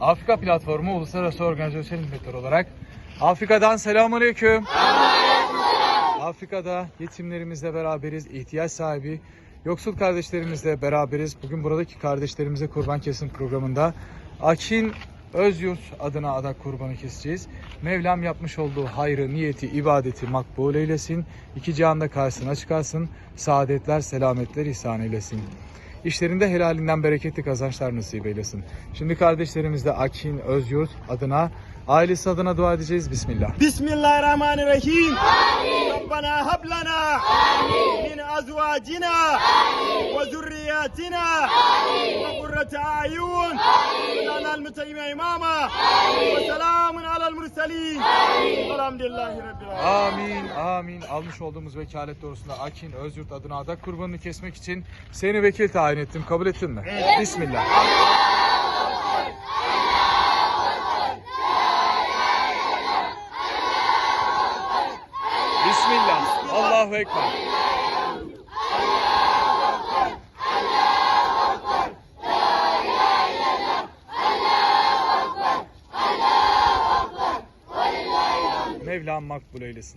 Afrika Platformu Uluslararası Organizasyon Hizmetleri olarak Afrika'dan selamünaleyküm. Afrika'da yetimlerimizle beraberiz, ihtiyaç sahibi, yoksul kardeşlerimizle beraberiz. Bugün buradaki kardeşlerimize kurban kesim programında Akin Özyurt adına adak kurbanı keseceğiz. Mevlam yapmış olduğu hayrı, niyeti, ibadeti makbul eylesin. İki cihanda karşısına çıkarsın. Saadetler, selametler ihsan eylesin. İşlerinde helalinden bereketli kazançlar nasip eylesin. Şimdi kardeşlerimiz de Akin Özyurt adına, ailesi adına dua edeceğiz. Bismillah. Bismillahirrahmanirrahim. Amin. Rabbana hablana. Amin. Min azvacina. Amin. Ve zürriyatina. Amin. Ve kurrata ayun. Amin. Ve imama. Amin. Ve selamun alel Elhamdülillahi Rabbil Amin, amin. Almış olduğumuz vekalet doğrusunda Akin Özyurt adına adak kurbanını kesmek için seni vekil tayin ettim. Kabul ettin mi? Evet. Bismillah. Bismillah. Allahu Ekber. Mevlam makbul eylesin.